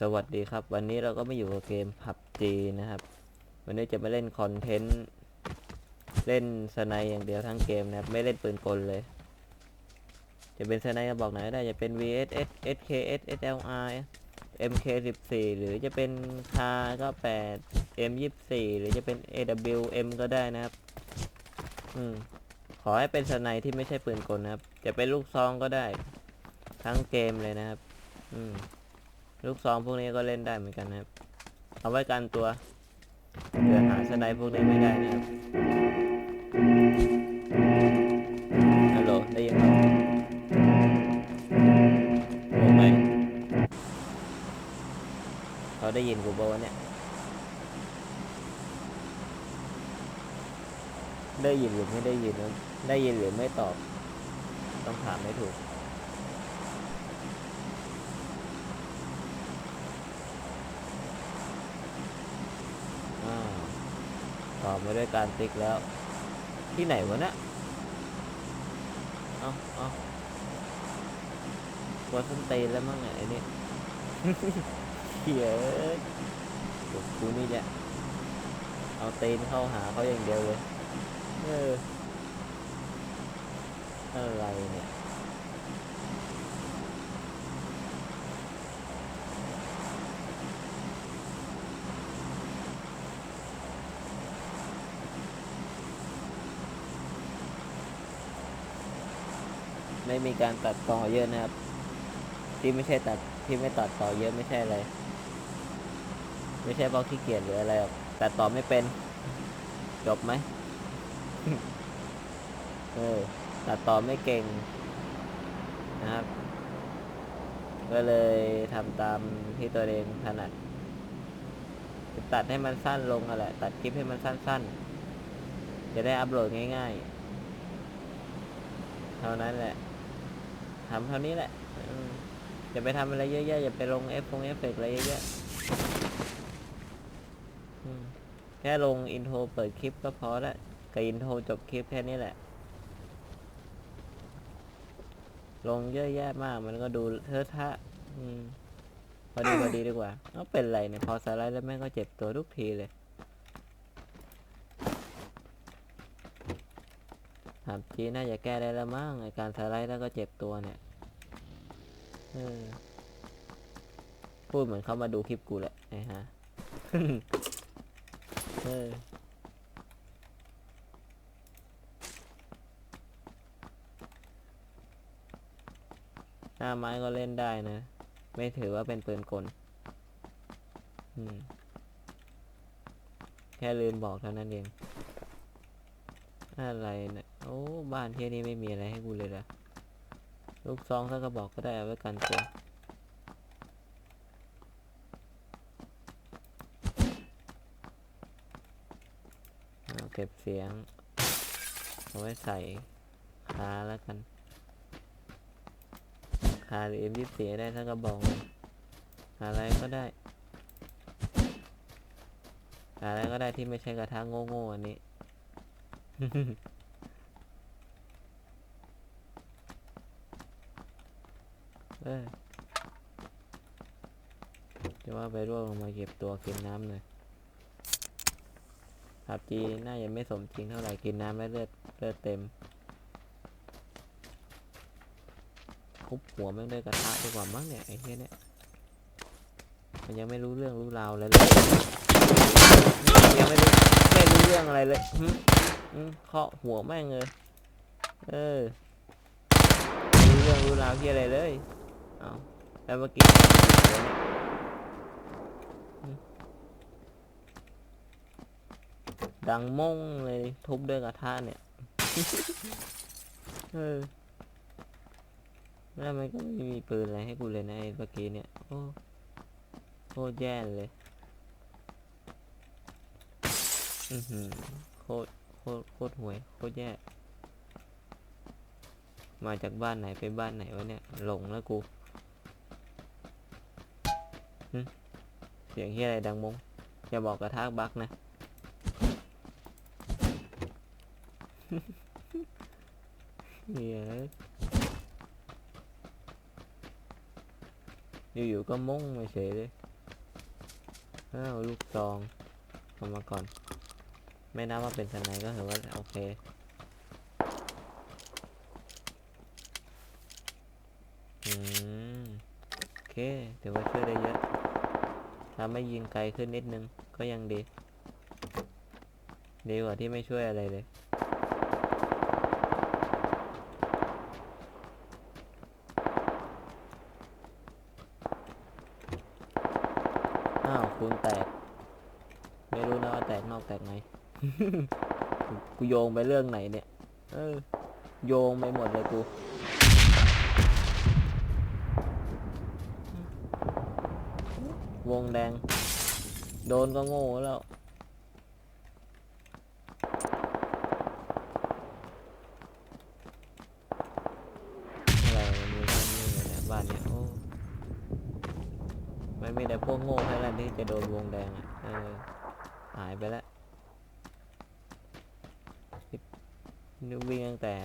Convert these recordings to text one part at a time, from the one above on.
สวัสดีครับ วันนี้เราก็มาอยู่กับเกม PUBG นะครับ วันนี้จะมาเล่นคอนเทนต์เล่นสไนอย่างเดียวทั้งเกมนะครับไม่เล่นปืนกลเลย จะเป็นสไนกระบอกไหนก็ได้จะเป็น VSS SKS SLR MK14 หรือจะเป็นคาก็8 M24 หรือจะเป็น AWM ก็ได้นะครับ อืมขอให้เป็นสไนที่ไม่ใช่ปืนกลนะครับ จะเป็นลูกซองก็ได้ ทั้งเกมเลยนะครับ อืม ลูกซองพวกนี้ก็เล่นได้เหมือนกันนะครับ เอาไว้กันตัวเดินหาสไนพวกนี้ไม่ได้นะครับฮัลโหลได้ยินไหมโอ้ไหมเขาได้ยินกูบอกว่าเนี่ย ได้ยินหรือไม่ได้ยินนะได้ยินหรือไม่ตอบ ต้องถามให้ถูก อ้าว อบมาด้วยการติ๊กแล้ว ที่ไหนวะเนี่ยเอาเอากดส้นตีนแล้วมั้งไอ้นี่เขียกดกูนี่จะเอาตีนเข้าหาเขาอย่างเดียวเลย เอออะไรเนี่ย ไม่มีการตัดต่อเยอะนะครับ ที่ไม่ใช่ตัดที่ไม่ตัดต่อเยอะไม่ใช่อะไร ไม่ใช่เพราะขี้เกียจหรืออะไรหรอกตัดต่อไม่เป็น จบไหมเออตัดต่อไม่เก่งนะครับ ก็เลยทำตามที่ตัวเองถนัดตัดให้มันสั้นลงอะแหละ ตัดคลิปให้มันสั้น ๆ จะได้อัปโหลดง่าย ๆ เท่านั้นแหละ ทำเท่านี้แหละอย่าไปทำอะไรเยอะแยะอย่าไปลงเอฟฟงเอฟเฟกอะไรเยอะแยะแค่ลงอินโทรเปิดคลิปก็พอละกับอินโทรจบคลิปแค่นี้แหละ ลงเยอะแยะมากมันก็ดูเทอะทะพอดีพอดีดีกว่าเอาเป็นไรเนี่ยพอสไลด์แล้วแม่งก็เจ็บตัวทุกทีเลย ถามจีน่าจะแก้ได้แล้วมั้งไอการสไลด์แล้วก็เจ็บตัวเนี่ยพูดเหมือนเขามาดูคลิปกูแหละไอ้ฮะเออหน้าไม้ก็เล่นได้นะ ไม่ถือว่าเป็นปืนกลแค่ลืมบอกเท่านั้นเอง อะไรเนะี่ย โอ้บ้านที่นี่ไม่มีอะไรให้กูเลยละลูกซองสักกระบอกก็ได้เอาไว้กันตัวเก็บเสียง เอาไว้ใส่คาแล้วกันคาหรือ M24 ได้สักกระบอกอะไรก็ได้ อะไรก็ได้ที่ไม่ใช่กระทะโง่ๆอันนี้ เออจะว่าไปร่วงลงมาเก็บตัวกินน้ำเลยผับจีน่าจะไม่สมจริงเท่าไหร่กินน้ำแล้วเลือดเลือดเต็มทุบหัวแม่งด้กระทะดีกว่ามั้งเนี่ยไอ้เหี้ยเนี่ยมันยังไม่รู้เรื่องรู้ราวอะไรเลยยังไม่รู้ไม่รู้เรื่องอะไรเลยหึเคาะหัวแม่งเลยเออรู้เรื่องรู้ราวที่อะไรเลย เอาแล้วเมื่อกี้หึดังม่งเลยทุบด้วยกระทะเนี่ยเออแล้วมันก็ไม่มีปืนอะไรให้กูเลยนะไอ้เมื่อกี้เนี่ยโอ้โคตรแย่เลยอือหือโคตรโคตรโคตรห่วยโคตรแย่มาจากบ้านไหนไปบ้านไหนวะเนี่ยหลงแล้วกูหึ เสียงเฮียอะไรดังมงอย่าบอกกระทากบักนะ เฮียอยู่ๆก็มุ่งมาเฉยเลยอ้าวลูกซองเอามาก่อน ไม่นับว่าเป็นสไนก็ถือว่าโอเคอืมโอเคถือว่าช่วยได้เยอะ ถ้าไม่ยิงไกลขึ้นนิดนึง ก็ยังดี ดีกว่าที่ไม่ช่วยอะไรเลย อ้าวคุณแตก ไม่รู้นะว่าแตกนอกแตกในกูโยงไปเรื่องไหนเนี่ย เออ โยงไปหมดเลยกู วงแดง โดนก็โง่แล้วอะไรมันมีแค่นี้เลยเนี่ยบ้านเนี่ยโอ้ไม่มีแต่พวกโง่เท่านั้นที่จะโดนวงแดงอะเออหายไปแล้วนี่วิ่งตั้งแต่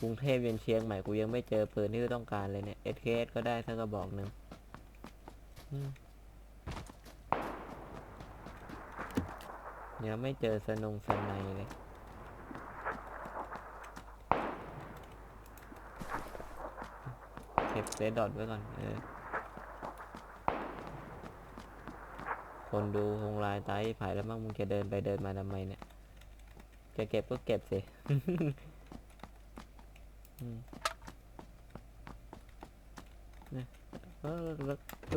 กรุงเทพยันเชียงใหม่กูยังไม่เจอปืนที่ต้องการเลยเนี่ย SKS ก็ได้สักกระบอกหนึ่ง ยังไม่เจอสนงสนในเลยเก็บเซดดอทไว้ก่อน เออ คนดูคงลายตายผายแล้วมั้งมึงจะเดินไปเดินมาทำไมเนี่ย จะเก็บก็เก็บสิเนี่เออ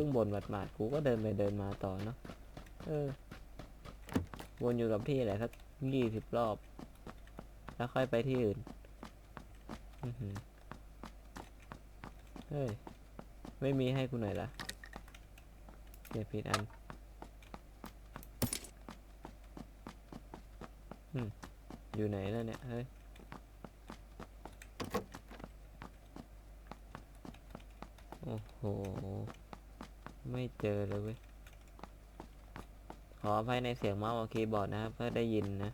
พิ่งบนหมาดๆกูก็เดินไปเดินมาต่อเนาะเออวนอยู่กับที่แหละสักยี่สิบรอบ แล้วค่อยไปที่อื่นเฮ้ย ไม่มีให้กูหน่อยละเก็บผิดอันอยู่ไหนแล้วเนี่ย เฮ้ยโอ้โห ไม่เจอเลยเว้ย ขออภัยในเสียงเมาส์กับคีย์บอร์ดนะครับ เพื่อได้ยินนะ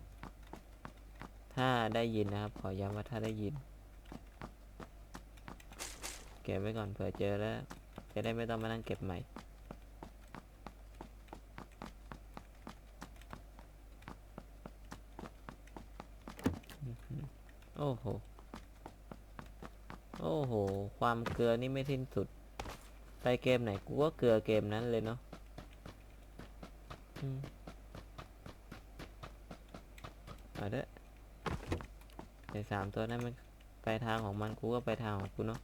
ถ้าได้ยินนะครับ ขอย้ำว่าถ้าได้ยิน เก็บไว้ก่อนเผื่อเจอแล้ว จะได้ไม่ต้องมานั่งเก็บใหม่โอ้โห โอ้โห ความเกลือนี่ไม่สิ้นสุด ไปเกมไหนกูก็เกลือเกมนั้นเลยเนาะอืมเอาเด้อไอสามตัวนั้นมันไปทางของมันกูก็ไปทางของกูเนาะ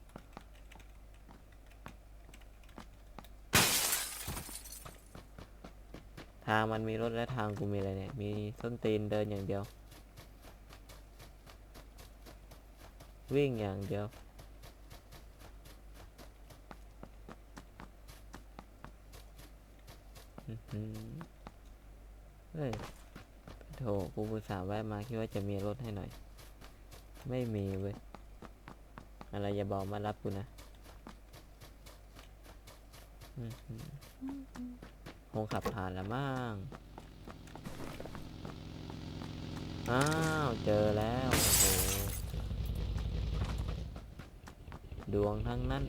ทางมันมีรถและทางกูมีอะไรเนี่ย มีส้นตีนเดินอย่างเดียว วิ่งอย่างเดียว อื้อหือ เฮ้ยโถกูอุตส่าแวะมาคิดว่าจะมีรถให้หน่อย ไม่มีเว้ย อะไรอย่าบอกมารับกูนะคงขับผ่านแล้วมั้ง อ้าว เจอแล้วโอ้โหดวงทั้งนั้น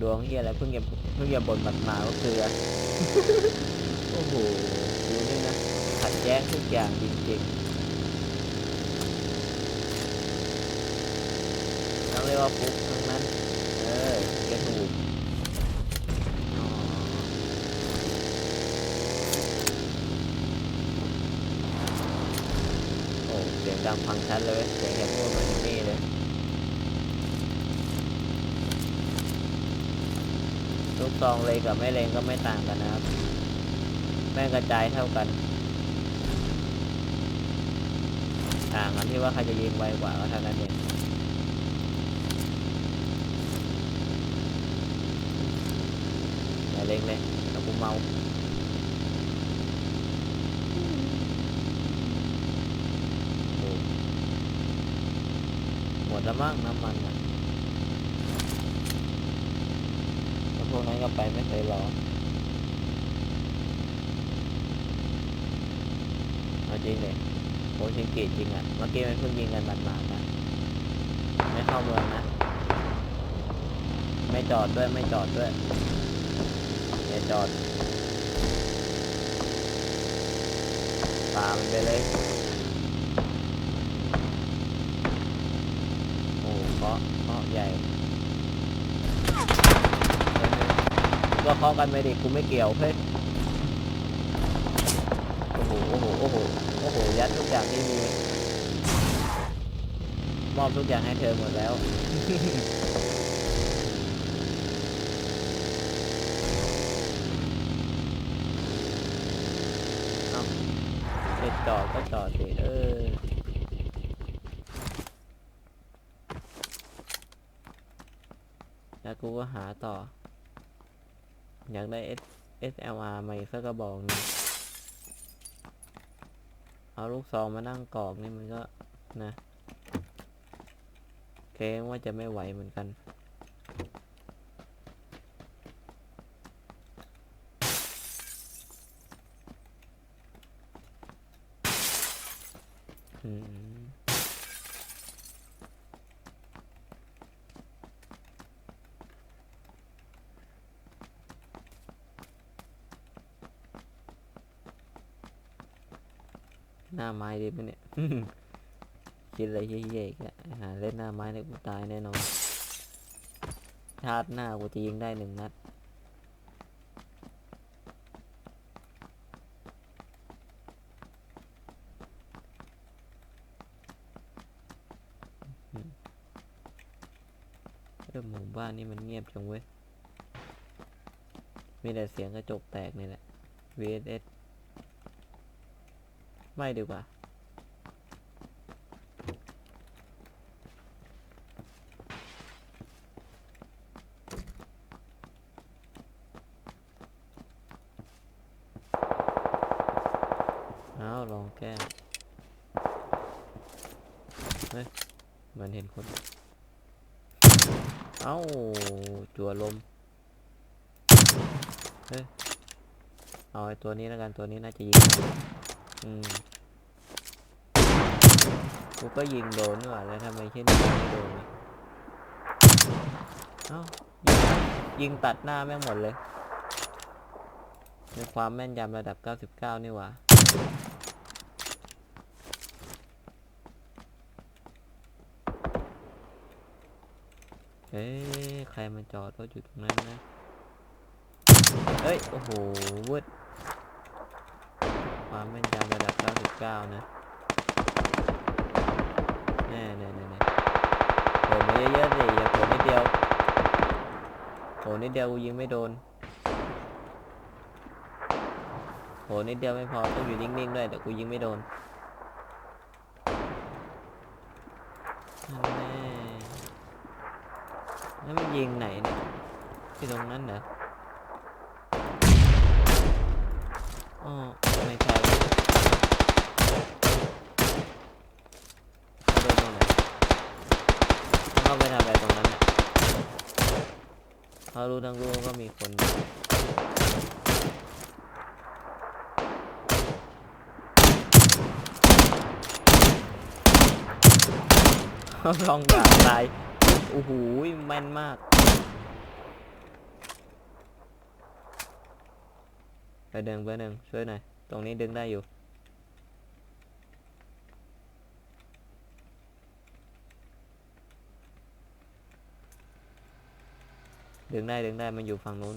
ดวงเฮียอะไรเพิ่งจะเพิ่งจะบนบัดมาก็คือ โอ้โหดูนี่นะขัดแย้งทุกอย่างจริงๆต้องเรียกว่าฟุกทั้งนั้น เออแกถูกโอ้เสียงดังฟังชัดเลยเว้ยเสียงแกพูดเหมือนนี่เลย ลูกซองเลยกับไม่เลงก็ไม่ต่างกันนะครับ แม่งกระจายเท่ากัน ต่างกันที่ว่าใครจะยิงไวกว่าก็เท่านั้นเองอย่าเล็งเลยแล้วกูเมาหมดแล้วมั้งน้ำมันอะ แล้ว พวกนั้นก็ไปไม่เคยรอเอาจริงเลยโคชิงกิจริงอะ เมื่อกี้มันเพิ่งยิงกันหมาดๆนะไม่เข้าเมืองนะ ไม่จอดด้วยไม่จอดด้วยอย่าจอดตามไปเลยโอ้เคาะเคาะใหญ่ ก็เคาะกันไปดิกูไม่เกี่ยวเฮ้ยโอ้โหโอ้โหโอ้โหโอ้โหยัดทุกอย่างที่มีมอบทุกอย่างให้เธอหมดแล้วเอ้าจะจอดก็จอดสิเออแล้วกูก็หาต่อ อยากได้ S SLR มาอีกสักกระบอกนึงเอาลูกซองมานั่งกรอกนี่มันก็นะเกรงว่าจะไม่ไหวเหมือนกัน อืม น้าไม้ดีไหมเนี่ย คิดอะไรเย่ๆอีกแล้วหาเล่นหน้าไม้เนี่ยกูตายแน่นอนชาติหน้ากูจะยิงได้หนึ่งนัดเออหมู่บ้านนี่มันเงียบจังเว้ย มีแต่เสียงกระจกแตกนี่แหละ VSS ไม่ดีกว่า เอาลองแก้เฮ้ยเหมือนเห็นคน เอ้า จั่วลม เฮ้ย เอาไอ้ตัวนี้แล้วกัน ตัวนี้น่าจะยิง อืม กูก็ยิงโดนนี่หว่าแล้วทำไมเช่นนี้ไม่โดนวะเอ้ายิงยิงตัดหน้าแม่งหมดเลยในความแม่นยำระดับ 99 นี่หว่าเอ๊ะใครมาจอดรถอยู่ตรงนั้นนะเอ้ย โอ้โหวืดความแม่นยำระดับ 99 นะ น่แน่แน่แน่โผล่มาเยอะๆสิอย่าโผล่นิดเดียวโผล่นิดเดียวกูยิงไม่โดนโผล่นิดเดียวไม่พอต้องอยู่นิ่งๆด้วยเดี๋ยวกูยิงไม่โดนนั่นแน่แล้วมันยิงไหนเนี่ยที่ตรงนั้นเหรออ๋อไม่ใช่เว้ยโดนตรงไหน เข้าไปทำอะไรตรงนั้นเนี่ย เขารู้ทั้งรู้ก็มีคนลองด่าตายโอ้โหแม่นมาก ไปเดินไปหนึ่งช่วยหน่อย ตรงนี้ดึงได้อยู่ ดึงได้ดึงได้มันอยู่ฝั่งนู้น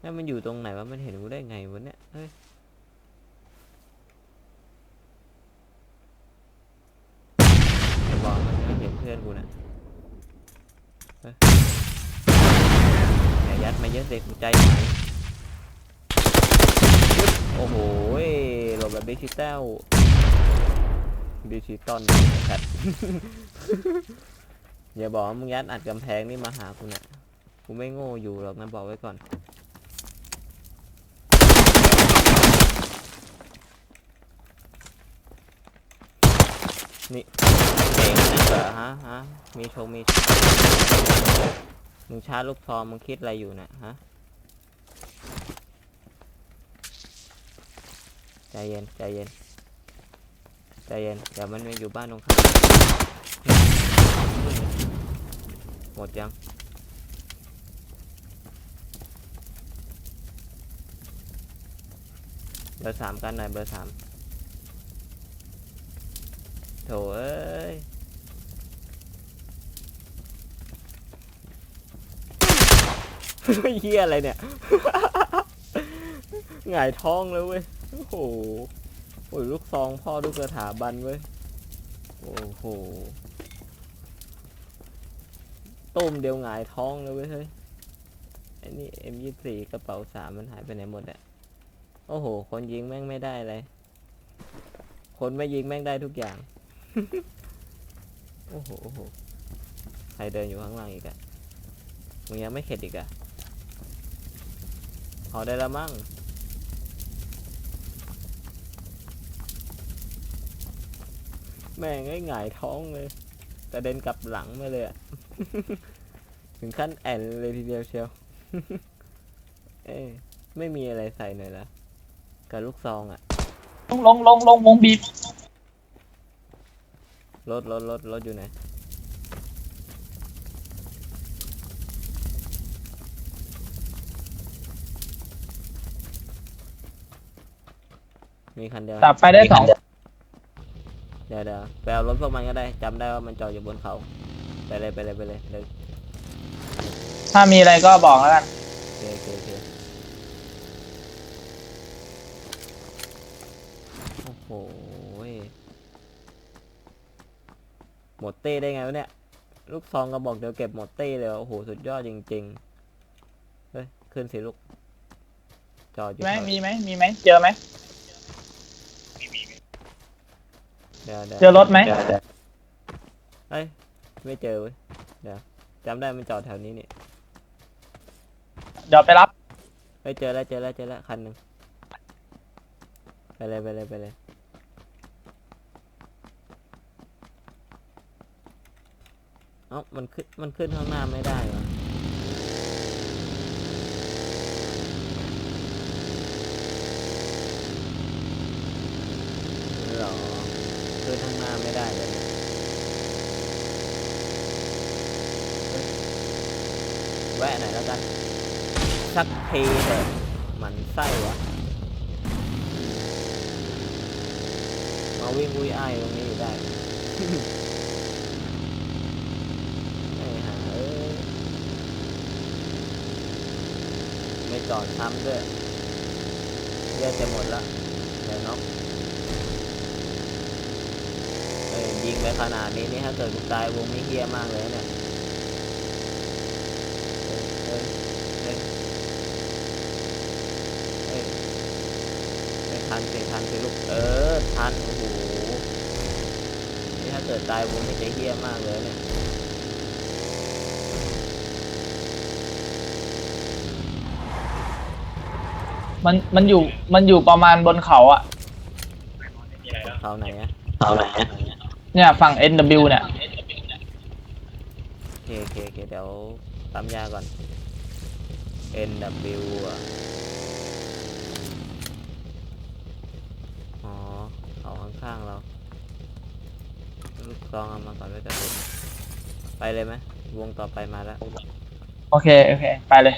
แล้วมันอยู่ตรงไหนวะมันเห็นกูได้ไงวะเนี่ยเฮ้ยอย่าบอกมันไม่เห็นเพื่อนกูนะเฮ้ยอย่ายัดมาเยอะเด็กใจหายโอ้โหหลบแบบดิจิตอลดิจิตอลชัด อย่าบอกว่ามึงยัดอัดกำแพงนี่มาหากูนะกูไม่โง่อยู่หรอกนะบอกไว้ก่อน นี่เก่งนักเหรอฮะฮะมีโชงมีชักมึงชาร์จลูกซองมึงคิดอะไรอยู่นะฮะใจเย็นใจเย็นใจเย็นเดี๋ยวมันมาอยู่บ้านตรงข้าม หมดยัง เบอร์สามกันหน่อยเบอร์สามโถเอ้ยเฮียอะไรเนี่ย หงายท้องเลยเว้ย โอ้โห โอ้ยลูกซองพ่อลูกสถาบันเว้ย โอ้โห ต้มเดียวหงายท้องเลยเว้ยเฮ้ยไอ้นี่ M24 กระเป๋าสามมันหายไปไหนหมดอะโอ้โห คนยิงแม่งไม่ได้เลย คนไม่ยิงแม่งได้ทุกอย่าง โอ้โหโอ้โห ใครเดินอยู่ข้างล่างอีกอะมึงยังไม่เข็ดอีกอะพอได้แล้วมั้งแม่งไอ้หงายท้องเลยกระเด็นกลับหลังมาเลยอะ ถึงขั้นแอนเลยทีเดียวเชียว เอ้ยไม่มีอะไรใส่หน่อยละกับลูกซองอะลงลงลงลงวงบีบรถรถรถรถอยู่ไหน มีคันเดียว ตับไปได้สอง เดี๋ยวเดี๋ยวไปเอารถพวกมันก็ได้จำได้ว่ามันจอดอยู่บนเขา ไปเลยไปเลยไปเลยเลยถ้ามีอะไรก็บอกแล้วกัน โอเคโอเคโอเคโอ้โหยหมดเต้ได้ไงวะเนี่ย ลูกซองก็บอกเดี๋ยวเก็บหมดเต้เลยว่ะโอ้โห สุดยอดจริงๆ เฮ้ย ขึ้นสิลูก จอดอยู่ไหมแถวมีไหม มีไหม เจอไหม เดี๋ยวเดี๋ยวเจอรถไหมเอ้ย ไม่เจอเว้ยเดี๋ยวจำได้มันจอดแถวนี้นี่เดี๋ยวไปรับเฮ้ยเจอแล้วเจอแล้วเจอแล้วคันหนึ่งไปเลยไปเลยไปเลยเอ้ามันขึ้นมันขึ้นข้างหน้าไม่ได้เหรอหรอขึ้นข้างหน้าไม่ได้เลยเนี่ยเฮ้ยแวะ หน่อยแล้วกัน สักทีเถอะมันไส้วะ มาวิ่งวุ้ยอ้ตรงนี้อยู่ได้ไอห่าเอ้ยไม่จอดซ้ำด้วยเลือดจะหมดละเดี๋ยวน็อกเอ้ยยิงไปขนาดนี้นี่ถ้าเกิดกูตายวงนี้เฮี้ยมากเลยเนี่ยเอ้ยเอ้ยเอ้ย เอ้ย ไม่ทันสิทันสิลูกเออทันโอ้โหนี่ถ้าเกิดตายวงนี่จะเฮี้ยมากเลยเนี่ยมันมันอยู่มันอยู่ประมาณบนเขาอะเขาไหนอะเนี่ยฝั่ง NW เนี่ยโอเคโอเคโอเคเดี๋ยวปั๊มยาก่อน NW อะ อ๋อ เขาข้างๆเรา ลูก ซองเอามาก่อนไว้กระสุนไปเลยไหมวงต่อไปมาแล้วโอเค โอเค ไปเลย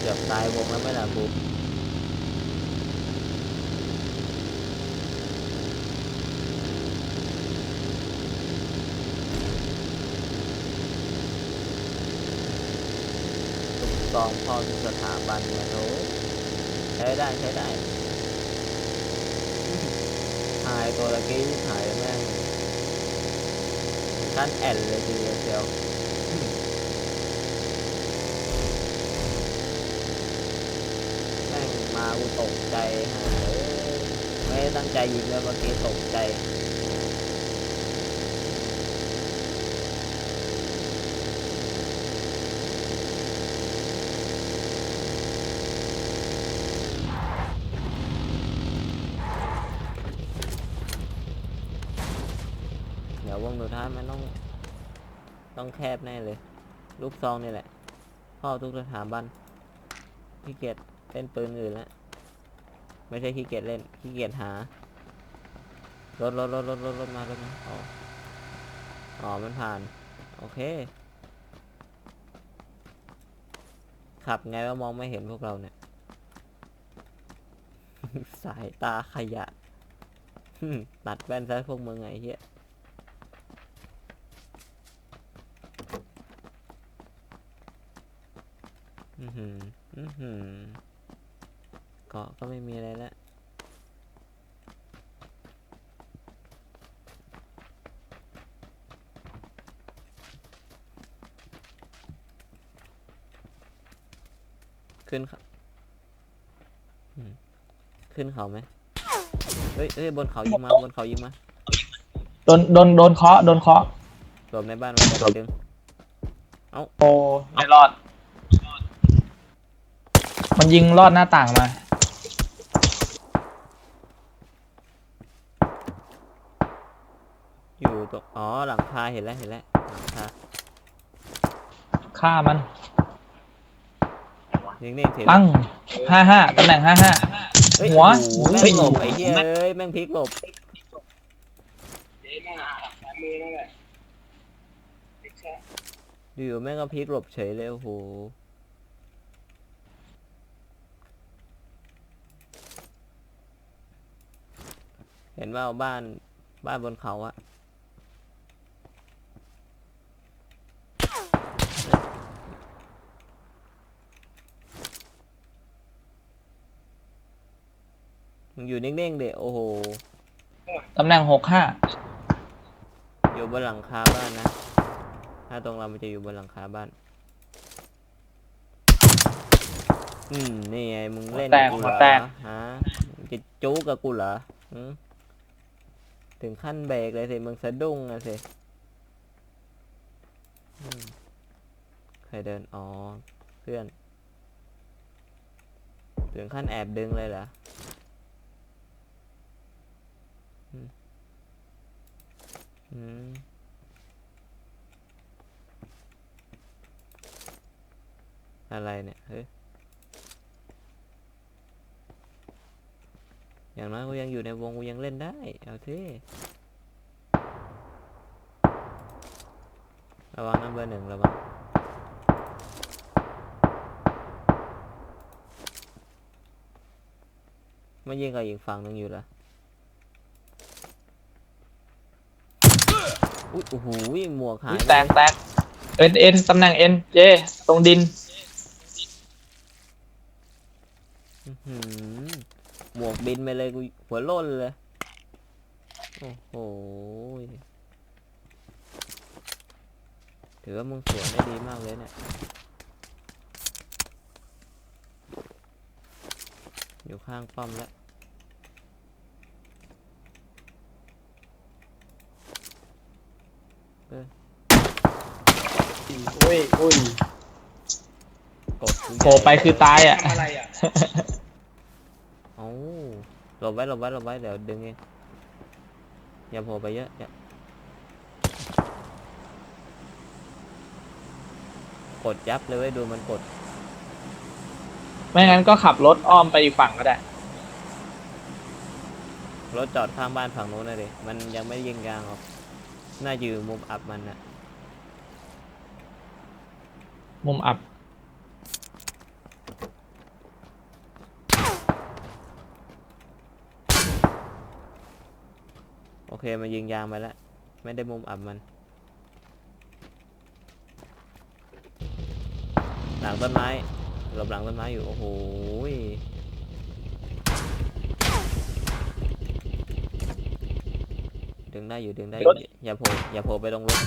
เกือบตายวงแล้วไหม่ล่ะครูลู กองพ่อทุกสถาบันเนี่ยโถใช้ได้ใช้ได้หายตัวตะกี้หายแม่งท่านแอนเลยทีเดียวเชียวแม่งมากูตกใจหาเอ้ยไม่ตั้งใจยิงเลยเมื่อกี้ตกใจ เดี๋ยววงสุดท้ายมันต้อง ต้องแคบแน่เลย ลูกซองนี่แหละพ่อทุกสถาบันพี่เกตเล่นปืนอื่นแล้วไม่ใช่ขี้เกียจเล่นขี้เกียจหารถรถรถรถรถรถมารถมาอ๋ออ๋อมันผ่าน โอเค ขับไงว่ามองไม่เห็นพวกเราเนี่ย สายตาขยะตัดแว่นซะพวกมึงไงเฮีย อือหือ อือหือ เกาะก็ไม่มีอะไรแล้วขึ้นเขาอืมขึ้นเขาไหมเฮ้ยเฮ้ยบนเขายิงมา บนเขายิงมา โดน โดน โดนเคาะ โดนเคาะหลบในบ้านมันจะดึงโอ้ไม่รอด มันยิงรอดหน้าต่างมา อยู่ตรงอ๋อหลังคาเห็นแล้วเห็นแล้วหลังคาฆ่ามันนิ่งๆเถอะปั้งห้าห้าตำแหน่งห้าห้า เฮ้ยหัวโอ้โแม่เฮ้ย งหลบไอ้เหี้ยเอ้ยแม่งพลิกหลบอยู่ๆแม่งก็พลิกหลบเฉยเลยโอ้โห เห็นว่าเอาบ้านบ้านบนเขาอะมึงอยู่นิ่งๆเด็โอ้โห ตำแหน่งหกห้าอยู่บนหลังคาบ้านนะ ถ้าตรงเรามันจะอยู่บนหลังคาบ้าน อืม นี่ไง มึงเล่นแตกกูหัเหรวอแตกฮะมึงจะจู้กับกูเหรอหืม ถึงขั้นเบรกเลยสิมึงสะดุ้งอะสิใครเดิน อ๋อ เพื่อน ถึงขั้นแอบดึงเลยเหรออืมอืมอะไรเนี่ย เฮ้ย อย่างน้อยกูยังอยู่ในวงกูยังเล่นได้ เอาที่ระวังนัมเบอร์หนึ่งระวังไม่ยิงกับอีกฝั่งหนึงอยู่ละอุ้ยโอ้โหหมวกหายแตกแตกเอ็นเอ็นตำแหน่งเอ็นเจตรงดิน อื้อหือหมวก บินไปเลยกูหัวโล่นเลย โอ้โห ถือว่ามึงสวนได้ดีมากเลยเนี่ย อยู่ข้างป้อมแล้วอุ้ยอุ้ย กดกูโผล่ไปคือตายอะ ทำอะไรอะเอ้าหล บไว้หลบไว้หลบไว้เดี๋ยวดึงเองอย่าโผล่ไปเยอะอย่ากดยับเลยเว้ยดูมันกด ไม่งั้นก็ขับรถอ้อมไปอีกฝั่งก็ได้ รถจอดข้างบ้านฝั่งโน้นนะดิมันยังไม่ยิงยางหรอกน่าจะอยู่มุมอับมันน่ะมุมอับ เคมันยิงยางไปแล้ว ไม่ได้มุมอับมัน หลังต้นไม้หลบหลังต้นไม้อยู่ โอ้โหดึงได้อยู่ดึงได้อยู่อย่าโผล่อย่าโผล่ไปลงรถ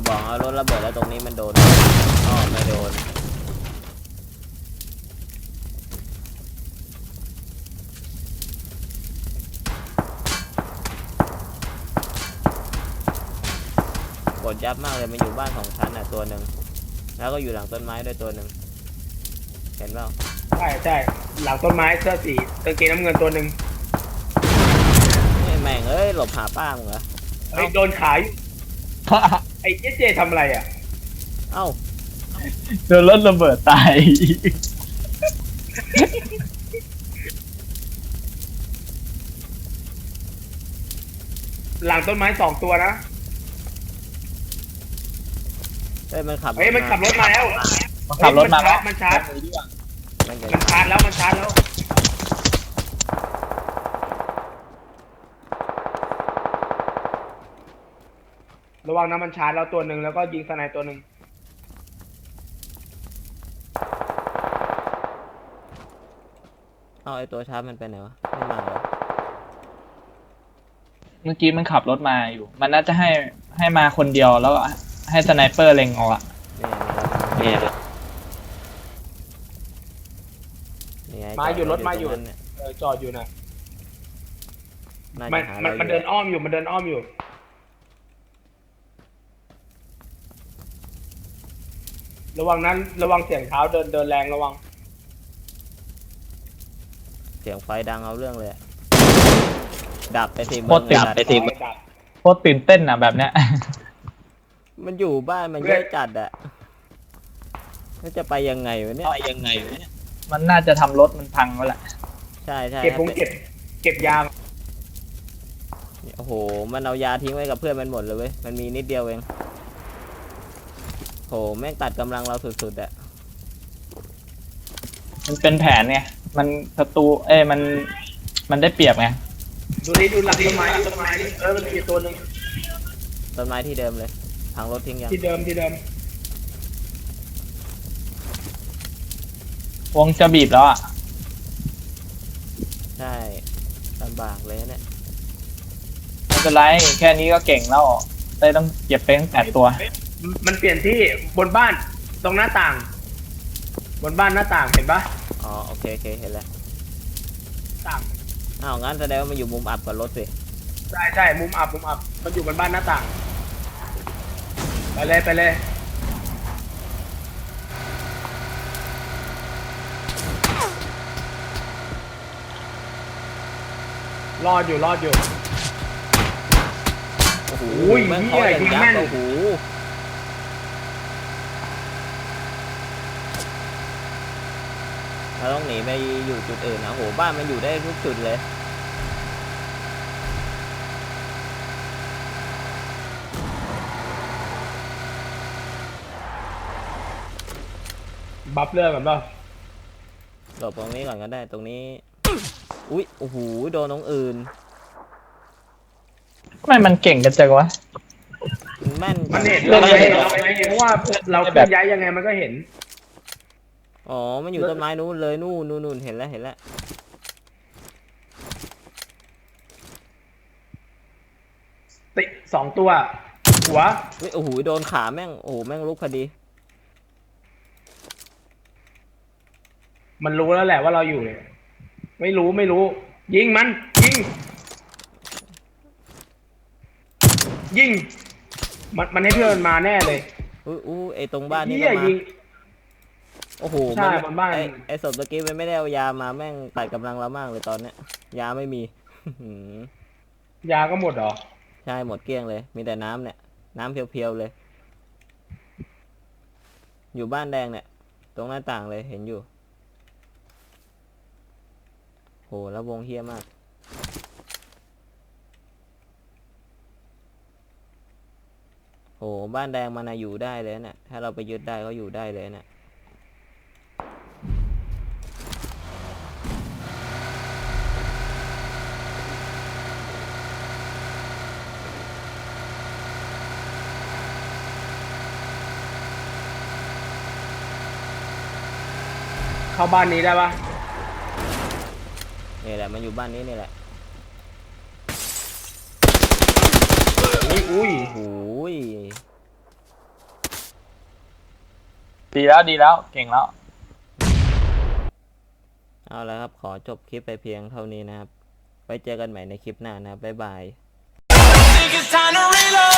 าบอกเอารถระเบิดแล้วตรงนี้มันโดนอ๋อไม่โดนกดยับมากเลยมันอยู่บ้านสองชั้นอะตัวหนึ่งแล้วก็อยู่หลังต้นไม้ด้วยตัวหนึ่งเห็นเปล่าใช่ใช่หลังต้นไม้เสื้อสีกางเกงน้ำเงินตัวหนึ่งเฮ้ยแม่งเอ้ยหลบหาป้ามึงเหรอ เฮ้ยโดนขาย ไอ้เจเจทำอะไรอะ เอ้าโดนรถระเบิดตาย หลังต้นไม้สองตัวนะ เฮ้ยมันขับเฮ้ยมันขับรถมาแล้วมันขับรถมาเฮ้ยมันชาร์จมันเกิดมันชาร์จแล้วมันชาร์จแล้ว ระวังนะมันชาร์จแล้วตัวหนึ่งแล้วก็ยิงสไนด์ตัวหนึ่งเอ้าไอตัวชาร์จมันไปไหนวะ ไม่มาเหรอเมื่อกี้มันขับรถมาอยู่ มันน่าจะให้ให้มาคนเดียวแล้วก็ให้สไนเปอร์เล็งเอาอะนี่ไงนี่ไงมาอยู่รถมาอยู่ตรงนั้นเนี่ยเออจอดอยู่นะน่ามันจะหามันรามันอยู่เดินอ้อมอยู่มันเดินอ้อมอยู่ ระวังนั้นระวังเสียงเท้าเดินเดินแรงระวัง เสียงไฟดังเอาเรื่องเลยอะดับไปสิโคตรติดดับไปสิ โคตรตื่นเต้นอะแบบเนี้ย มันอยู่บ้านมันเยอะจัดอะมันจะไปยังไงวะเนี่ย ไปยังไงมันน่าจะทำรถมันพังแล้วแหละใช่ใช่เก็บคพรังบเก็บเก็บยางโอ้โห มันเอายาทิ้งไว้กับเพื่อนมันหมดเลยเว้ย มันมีนิดเดียวเอง โหแม่งตัดกำลังเราสุดๆอะมันเป็นแผนไง มันศัตรู เอ้ยมัน มันได้เปรียบไง ดูนี่ดูหลังต้นไม้หลังต้นไม้นี่เออมันมีตัวหนึ่งต้นไม้ที่เดิมเลยพังรถทิ้งยังที่เดิมที่เดิมวงจะบีบแล้วอะใช่ลำบากเลยเนี่ยไม่เป็นไร แค่นี้ก็เก่งแล้ว ได้ต้องเก็บไปตั้งแปดตัว มันเปลี่ยนที่บนบ้านตรงหน้าต่าง บนบ้านหน้าต่างเห็นปะอ๋อโอเคโอเคเห็นแล้วต่างอ้าวงั้นแสดงว่ามันอยู่มุมอับกับรถสิใช่ใช่มุมอับมุมอับมันอยู่บนบ้านหน้าต่างไปเลยไปเลยรอดอยู่รอดอยู่ โอ้โหอุ้ยแม่งเหี้เขายอย่างยิงยักแม่นษ์โอ้โห เราต้องหนีไปอยู่จุดอื่นนะโอ้โหบ้านมันอยู่ได้ทุกจุดเลยบัฟเลือดก่อนเปล่าหลบตรงนี้ก่อนก็ได้ตรงนี้ อุ๊ยโอ้โหโดนตรงอื่นทำไมมันเก่งกันจังวะมันแม่นมันเห็นเลืเราอดเห็นเลือดเราเห็นเพราะว่าเราเคแบลื่อบนย้ายยังไงมันก็เห็น อ๋อ มันอยู่ต้นไม้นู้นเลยนู่นนู่นนู่นเห็นแล้วเห็นแล้ว ติสองตัว หัว เฮ้ยโอ้โหโดนขาแม่ง โอ้โหแม่งลุกพอดี มันรู้แล้วแหละว่าเราอยู่เนี่ยไม่รู้ไม่รู้ ยิงมัน ยิง ยิง มันมันให้เพื่อนมันมาแน่เลย อุ้ยอู้ไอตรงบ้านนี่เหี้ก็ยมายิง โอ้โหใช่ไบนบ้าน ไอไอศพตะกี้มันไม่ได้เอายามาแม่งตัดกำลังเรามากเลยตอนเนี้ย ยาไม่มี หือยาก็หมดเหรอ ใช่หมดเกลี้ยงเลย มีแต่น้ำเนี่ย น้ำเพียวๆเลย อยู่บ้านแดงเนี่ย ตรงหน้าต่างเลยเห็นอยู่ โหแล้ววงเฮี้ยมาก โหบ้านแดงมันนะอยู่ได้เลยเนี่ยถ้าเราไปยึดได้ก็อยู่ได้เลยเนี่ย เข้าบ้านนี้ได้ปะนี่แหละมันอยู่บ้านนี้นี่แหละอุ้ยอุ้ยโอ้โหยดีแล้วดีแล้วเก่งแล้ว เอาละครับ ขอจบคลิปไปเพียงเท่านี้นะครับ ไว้เจอกันใหม่ในคลิปหน้านะครับบ๊ายบาย think it's time to reload.